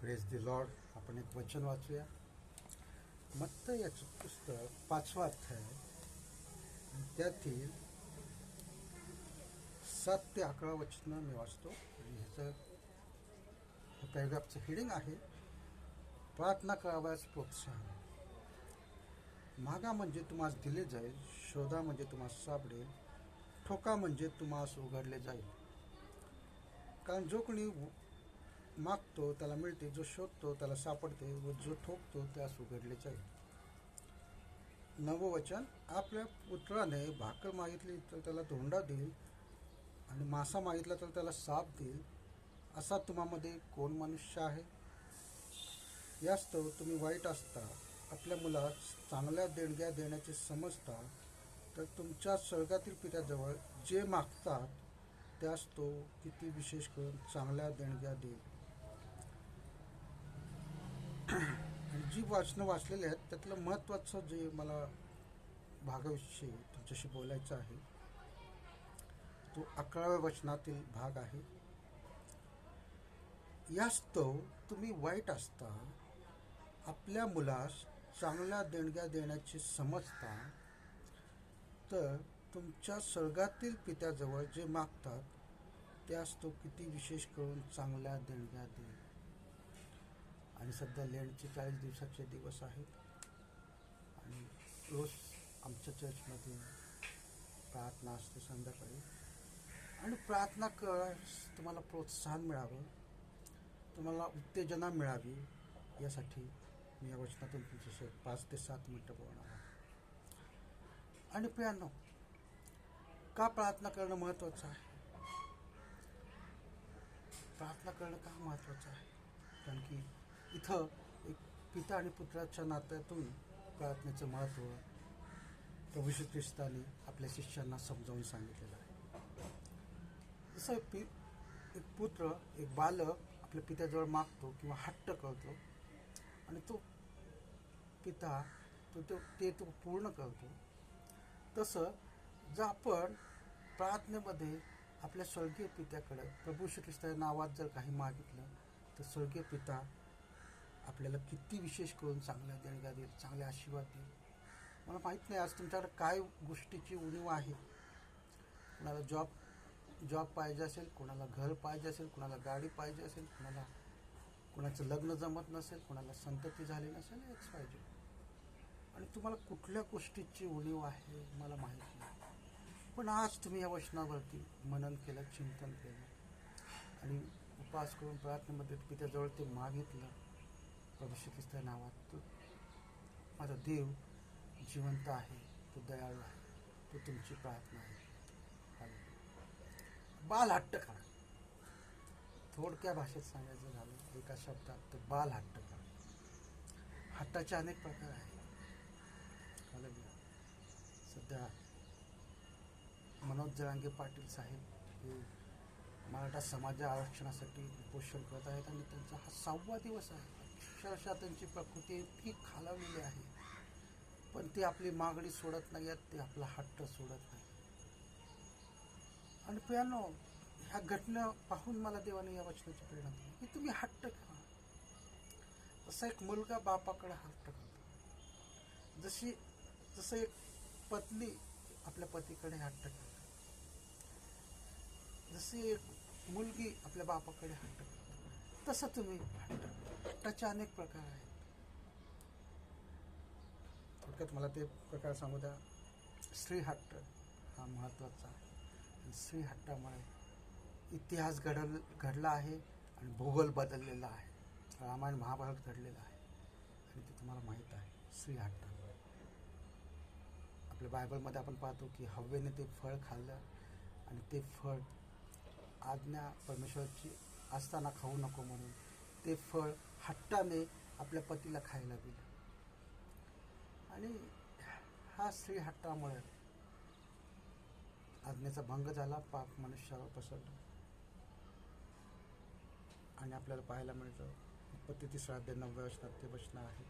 Press दी Lord आपण एक वचन वाचूया. मत्त याचं पुस्तक पाचवा अध्याय. त्यातील सात ते अकरा वचनं मी वाचतो. आणि ह्याचं पॅरेग्राफचं हिडिंग आहे प्रार्थना करावयास प्रोत्साहन. मागा म्हणजे तुम्हास दिले जाईल शोधा म्हणजे तुम्हास सापडेल ठोका म्हणजे तुम्हास उघडले जाईल. कारण जो कोणी मागतो त्याला मिळते जो शोधतो त्याला सापडते व जो ठोकतो त्यास उघडले जाईल नववचन आपल्या पुत्राने भाकर मागितली तर त्याला धोंडा देईल आणि मासा मागितला तर त्याला साप देईल. असा तुम्हामध्ये कोण मनुष्य आहे? यास्तव तुम्ही वाईट असता आपल्या मुलास चांगल्या देणग्या देण्याचे समजता तर तुमच्या स्वर्गातील पित्याजवळ जे मागतात त्यास तो किती विशेष करून चांगल्या देणग्या देईल. जी वाचनं वाचलेली आहेत त्यातलं महत्त्वाचं जे मला भागाविषयी तुमच्याशी बोलायचं आहे तो अकराव्या वचनातील भाग आहे. यास्तव तुम्ही वाईट असता आपल्या मुलास चांगल्या देणग्या देण्याची समजता तर तुमच्या स्वर्गातील पित्याजवळ जे मागतात त्यास तो किती विशेष करून चांगल्या देणग्या देईल. आणि सध्या लेंडचे चाळीस दिवसाचे दिवस आहेत आणि रोज आमच्या चर्चमध्ये प्रार्थना असते संध्याकाळी. आणि प्रार्थना करास तुम्हाला प्रोत्साहन मिळावं तुम्हाला उत्तेजना मिळावी यासाठी मी या वचनातून तुमच्याशी एक पाच ते सात मिनटं बोलणार आहे. आणि प्रियांनो का प्रार्थना करणं महत्त्वाचं आहे? प्रार्थना करणं का महत्त्वाचं आहे? कारण की इथं एक पिता आणि पुत्राच्या नात्यातून प्रार्थनेचं महत्त्व प्रभू श्री ख्रिस्ताने आपल्या शिष्यांना समजावून सांगितलेलं आहे. जसं पि एक पुत्र एक बालक आपल्या पित्याजवळ मागतो किंवा हट्ट करतो आणि तो पिता तो तो ते तो पूर्ण करतो. तसं जर आपण प्रार्थनेमध्ये आपल्या स्वर्गीय पित्याकडे प्रभू श्रीकृष्णाच्या नावात जर काही मागितलं तर स्वर्गीय पिता आपल्याला किती विशेष करून चांगल्या देणग्या देईल चांगले आशीर्वाद देईल मला माहीत नाही आज तुमच्याकडे काय गोष्टीची उणीव आहे. कोणाला जॉब जॉब पाहिजे असेल कोणाला घर पाहिजे असेल कोणाला गाडी पाहिजे असेल कोणाला कोणाचं लग्न जमत नसेल कोणाला संतती झाली नसेल हेच पाहिजे. आणि तुम्हाला कुठल्या गोष्टीची उणीव आहे मला माहीत नाही. पण आज तुम्ही या वचनावरती मनन केलं चिंतन केलं. आणि उपास करून प्रार्थनेमध्ये पित्याजवळ ते मागितलं. प्रभू नावात. तो माझा देव जिवंत आहे. तो दयाळू आहे. तो तुमची प्रार्थना आहे. बालहट्ट बाल हट्ट करा. थोडक्या भाषेत सांगायचं झालं एका शब्दात तर बाल हट्ट करा. हट्टाचे अनेक प्रकार आहेत. सध्या मनोज जरांगे पाटील साहेब हे मराठा समाज आरक्षणासाठी उपोषण करत आहेत आणि त्यांचा हा सहावा दिवस आहे. अक्षरशः त्यांची प्रकृती इतकी खालावलेली आहे. पण ते आपली मागणी सोडत नाही आहेत ते आपला हट्ट सोडत नाही. आणि प्रियानो ह्या घटना पाहून मला देवाने या वचनाची प्रेरणा दिली की तुम्ही हट्ट करा. तसा एक मुलगा बापाकडे हट्ट करतो. जशी जसं एक पत्नी आपल्या पतीकडे हट्ट करते जशी एक मुलगी आपल्या बापाकडे हट्ट करते. तसं तुम्ही हट्ट अनेक प्रकार आहेत. थोडक्यात मला ते प्रकार सांगू द्या. श्रीहट्ट हा महत्त्वाचा आहे. आणि इतिहास घडल घडला आहे आणि भूगोल बदललेला आहे. रामायण महाभारत घडलेला आहे. आणि ते तुम्हाला माहीत आहे श्रीहट्टामुळे. आपल्या बायबलमध्ये आपण पाहतो की हव्येने ते फळ खाल्लं आणि ते फळ आज्ञा परमेश्वराची असताना खाऊ नको म्हणून. ते फळ हट्टाने आपल्या पतीला खायला दिलं. आणि हा स्त्री हट्टामुळे आज्ञेचा भंग झाला पाप मनुष्यावर पसरलं. आणि आपल्याला पाहायला मिळतं उत्पत्ती तिसरा अध्याय नवव्या वचनात ते वचन आहे.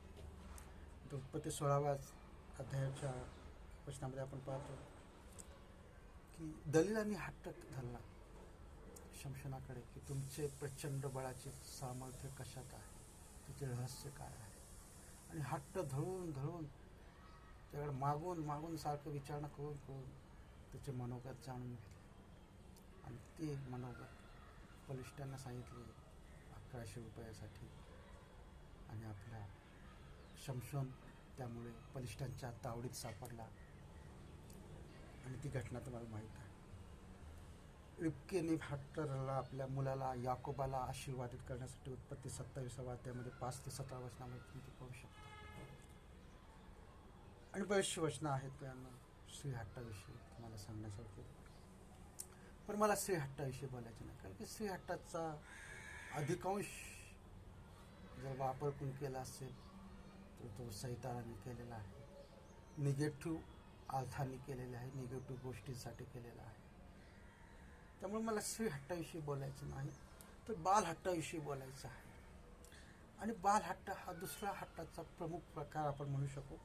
उत्पत्ती सोळाव्याच अध्यायाच्या वचनामध्ये आपण पाहतो की दलिलांनी हट्ट धरला. शमशनाकडे की तुमचे प्रचंड बळाचे सामर्थ्य कशात आहे? तिचे रहस्य काय आहे? आणि हट्ट धळून धळून त्याकडे मागून मागून सारखं विचारणा करून करून त्याचे मनोगत जाणून घेतले. आणि ते मनोगत बलिष्ठांना सांगितले अकराशे रुपयासाठी. आणि आपला शमशन त्यामुळे बलिष्ठांच्या तावडीत सापडला. आणि ती घटना तुम्हाला माहीत आहे रिपकेने आपल्या मुलाला याकोबाला आशीर्वादित करण्यासाठी उत्पत्ती सत्तावीसावा त्यामध्ये पाच ते सतरा वचनामध्ये तुम्ही पाहू शकता. आणि बरेचशी वचनं आहेत त्यांना. श्रीहट्टाविषयी तुम्हाला सांगण्यासाठी पण मला श्रीहट्टाविषयी बोलायचं नाही कारण की श्रीहट्टाचा अधिकांश जर वापर कोण केला असेल तर तो सैताराने केलेला आहे. निगेटिव्ह अर्थाने केलेला आहे निगेटिव्ह गोष्टींसाठी केलेला आहे. त्यामुळे मला श्रीहट्टाविषयी बोलायचं नाही तर बालहट्टाविषयी बोलायचं आहे. आणि बालहट्ट हा दुसरा हट्टाचा प्रमुख प्रकार आपण म्हणू शकू.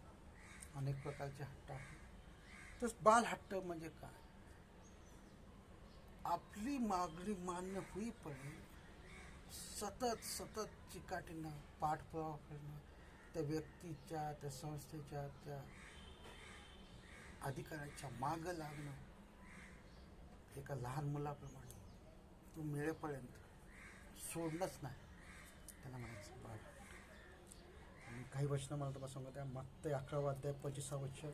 अनेक प्रकारचे हट्ट आहेत. तर बालहट्ट म्हणजे काय? आपली मागणी मान्य होईपर्यंत सतत सतत चिकाटीनं पाठपुरावा करणं त्या व्यक्तीच्या त्या संस्थेच्या त्या अधिकाऱ्याच्या मागं लागणं एका लहान मुलाप्रमाणे तू मिळेपर्यंत सोडणंच नाही. त्याला म्हणायचं बाळ आणि काही वचनं मला तुम्हाला सांगू द्या. ते अकरावा अध्याय पंचवीसा वचन.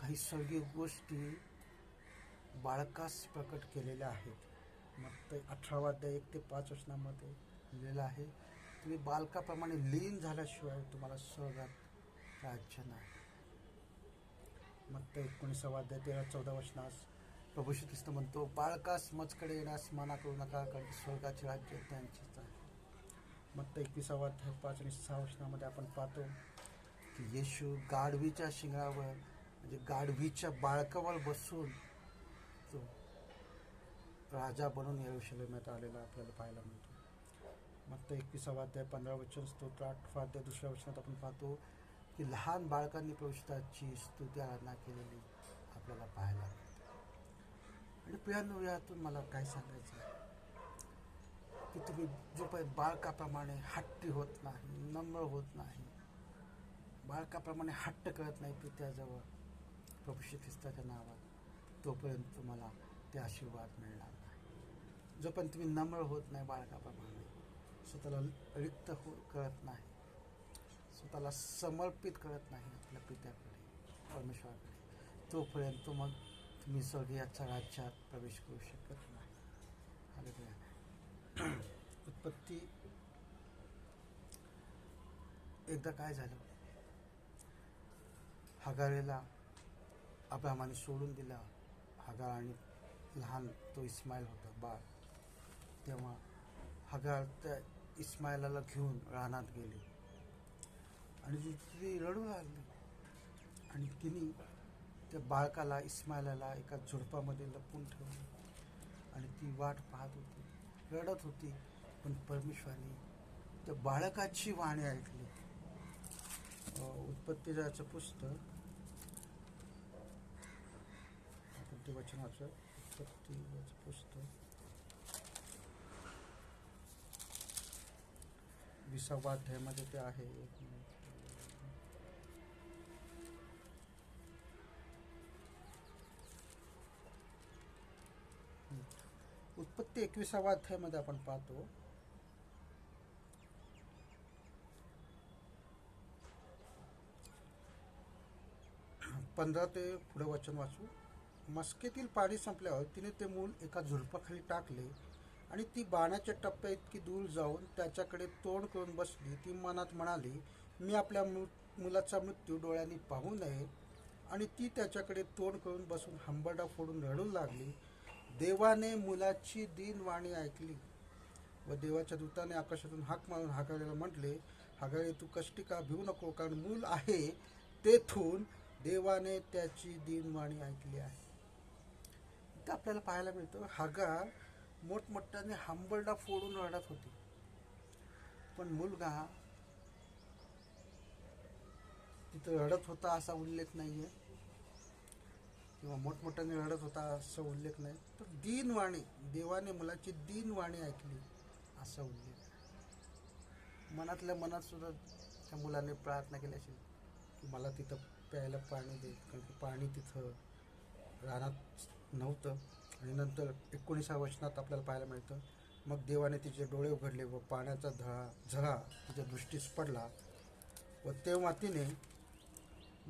काही सगळी गोष्टी बाळकास प्रकट केलेल्या आहेत. मग ते अठरावा अध्याय एक ते पाच वचनामध्ये लिहिलेलं आहे. तुम्ही बालकाप्रमाणे लीन झाल्याशिवाय तुम्हाला स्वर्गात राज्य नाही. मग ते एकोणीसावा अध्याय तेरा चौदा वचनास प्रभू श्री कृष्ण म्हणतो बाळकास मजकडे येण्यास मना करू नका कारण स्वर्गाचे राज्य त्यांचेच आहे. मग ते एकविसावा अध्याय पाच आणि सहा वचनामध्ये आपण पाहतो की येशू गाढवीच्या शिंगावर म्हणजे गाढवीच्या बाळकावर बसून तो राजा बनून येरुशलेमात आलेला आपल्याला पाहायला मिळतो. मग ते एकविसावा अध्याय पंधरा वचन स्तोत्र आठवा अध्याय दुसऱ्या वचनात आपण पाहतो की लहान बाळकांनी प्रविष्टाची स्तुती आराधना केलेली आपल्याला पाहायला मिळते. आणि प्रियांनो यातून मला काय सांगायचं? आहे की तुम्ही जोपर्यंत बाळकाप्रमाणे हट्टी होत नाही नम्र होत नाही बाळकाप्रमाणे हट्ट कळत नाही पित्याजवळ प्रभू ख्रिस्ताच्या नावात तोपर्यंत तुम्हाला ते आशीर्वाद मिळणार नाही. जोपर्यंत तुम्ही नम्र होत नाही बाळकाप्रमाणे स्वतःला रिक्त हो करत नाही स्वतःला समर्पित करत नाही आपल्या पित्याकडे परमेश्वराकडे तोपर्यंत मग तुम्ही स्वर्गीयाच्या राज्यात प्रवेश करू शकत नाही. उत्पत्ती. एकदा काय झालं? हगारेला अब्रामाने सोडून दिला. हगार आणि लहान तो इस्माईल होता बाळ. तेव्हा हगार त्या इस्माईलाला घेऊन रानात गेली. आणि ती ती रडू लागली. आणि तिने त्या बाळकाला इस्माईलाला एका झुडपामध्ये लपून ठेवलं. आणि ती वाट पाहत होती रडत होती. पण परमेश्वराने त्या बाळकाची वाणी ऐकली. उत्पत्तीचं पुस्तक. आपण ते वचनाचं उत्पत्तीचं पुस्तक. विसावा अध्यायामध्ये ते आहे. एक उत्पत्ती एकविसावा अध्यायामध्ये आपण पाहतो. पंधरा ते पुढे वचन वाचू. मस्केतील पाणी संपल्यावर तिने ते मूल एका झुडपाखाली टाकले आणि ती बाणाच्या टप्प्या इतकी दूर जाऊन त्याच्याकडे तोंड करून बसली. ती मनात म्हणाली मी आपल्या मृ मुलाचा मृत्यू डोळ्यांनी पाहू नये. आणि ती त्याच्याकडे तोंड करून बसून हंबरडा फोडून रडू लागली. देवाने मुलाची दीन वाणी ऐकली व देवाच्या दूताने आकाशातून हाक मारून हाकारायला म्हटले हागारे तू कष्टी का भिवू नको कारण मूल आहे तेथून देवाने त्याची दिनवाणी ऐकली आहे. इथं आपल्याला पाहायला मिळतं हागार मोठमोठ्याने हंबरडा फोडून रडत होती. पण मुलगा तिथं रडत होता असा उल्लेख नाही आहे किंवा मोठमोठ्याने रडत होता असा उल्लेख नाही तर दीनवाणी देवाने मुलाची दीनवाणी ऐकली असा उल्लेख. आहे मनातल्या मनात सुद्धा त्या मुलाने प्रार्थना केली असेल की मला तिथं प्यायला पाणी दे कारण की पाणी तिथं रानात नव्हतं. आणि नंतर एकोणीसा वचनात आपल्याला पाहायला मिळतं मग देवाने तिचे डोळे उघडले व पाण्याचा धळा झरा तिच्या दृष्टीस पडला व तेव्हा तिने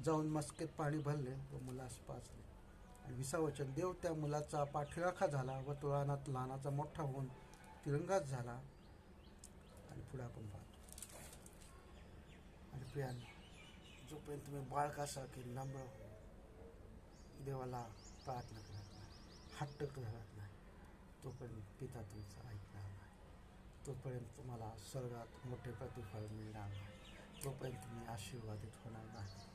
जाऊन मस्केत पाणी भरले व मुलास पाचले विसावचन देव त्या मुलाचा पाठीराखा झाला व तुळानात लहानाचा मोठा होऊन तिरंगाच झाला. आणि पुढे आपण पाहतो. आणि प्रियाने जोपर्यंत तुम्ही बाळकासारखे नम्र देवाला प्रार्थना करत नाही हट्ट करत नाही तोपर्यंत पिता तुमचा ऐकणार नाही. तोपर्यंत तुम्हाला स्वर्गात मोठे प्रतिफळ मिळणार नाही. तोपर्यंत तुम्ही आशीर्वादित होणार नाही.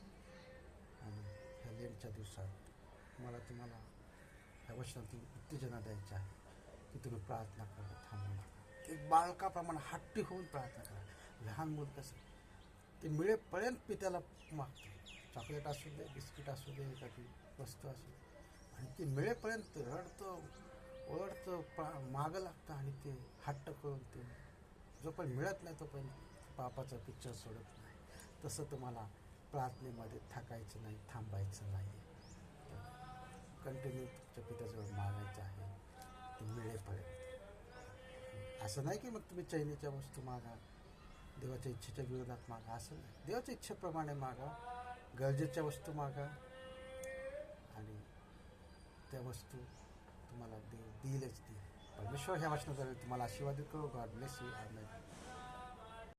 आणि ह्या लेंटच्या दिवसात मला तुम्हाला ह्या वचनातून उत्तेजना द्यायची आहे की तुम्ही प्रार्थना करा थांबू नका. एक बाळकाप्रमाणे हट्टी होऊन प्रार्थना करा. लहान मूल कसं ते मिळेपर्यंत पित्याला मागतो चॉकलेट असू दे बिस्किट असू दे एखादी वस्तू असू दे. आणि ते मिळेपर्यंत रडतं ओरडतं पा मागं लागतं आणि ते हट्ट करून ते जोपर्यंत मिळत नाही तोपर्यंत पापाचा पिक्चर सोडत नाही. तसं तुम्हाला प्रार्थनेमध्ये थकायचं नाही थांबायचं नाही. कंटिन्यू तुमच्या पित्याजवळ मागायचं आहे ते मिळेपर्यंत. असं नाही की मग तुम्ही चैनीच्या वस्तू मागा देवाच्या इच्छेच्या विरोधात मागा असं नाही. देवाच्या इच्छेप्रमाणे मागा गरजेच्या वस्तू मागा आणि त्या वस्तू तुम्हाला देव देईलच देईल. परमेश्वर ह्या वाचनाद्वारे तुम्हाला आशीर्वाद करू गॉड ब्लेस यू आमेन